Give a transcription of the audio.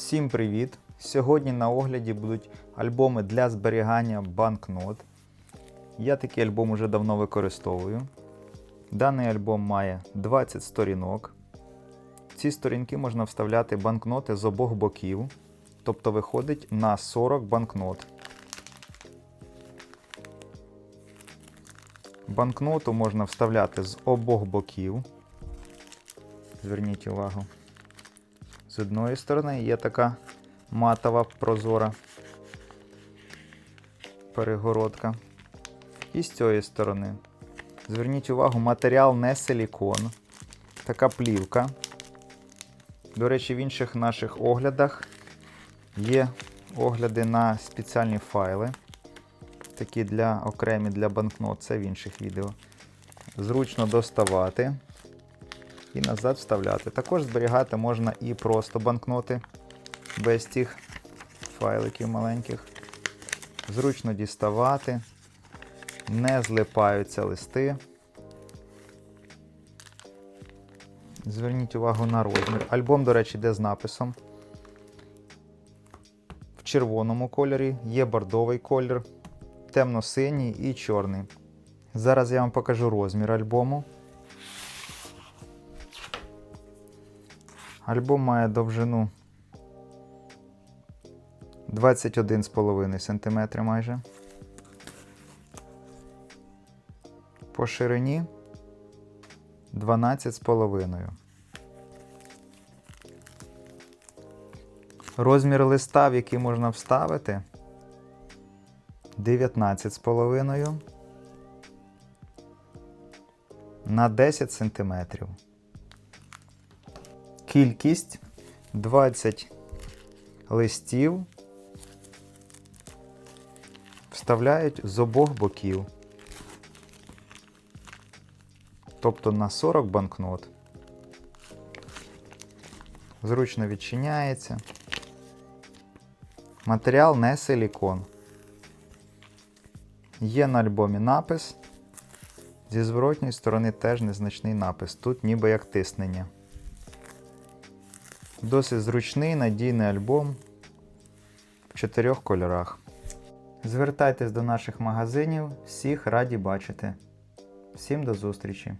Всім привіт! Сьогодні на огляді будуть альбоми для зберігання банкнот. Я такий альбом уже давно використовую. Даний альбом має 20 сторінок. Ці сторінки можна вставляти банкноти з обох боків, тобто виходить на 40 банкнот. Банкноту можна вставляти з обох боків. Зверніть увагу. З одної сторони є така матова прозора перегородка. І з цієї сторони. Зверніть увагу, матеріал не силікон. Така плівка. До речі, в інших наших оглядах є огляди на спеціальні файли. Такі для окремі для банкнот, це в інших відео. Зручно доставати і назад вставляти. Також зберігати можна і просто банкноти без тих файликів маленьких. Зручно діставати, не злипаються листи. Зверніть увагу на розмір. Альбом, до речі, йде з написом. В червоному кольорі є бордовий колір, темно-синій і чорний. Зараз я вам покажу розмір альбому. Альбом має довжину 21,5 см майже. По ширині 12,5. Розмір листа, в який можна вставити 19,5 на 10 см. Кількість 20 листів вставляють з обох боків. Тобто на 40 банкнот. Зручно відчиняється. Матеріал не силікон. Є на альбомі напис. Зі зворотньої сторони теж незначний напис. Тут ніби як тиснення. Досить зручний надійний альбом в чотирьох кольорах. Звертайтесь до наших магазинів, всіх раді бачити. Всім до зустрічі!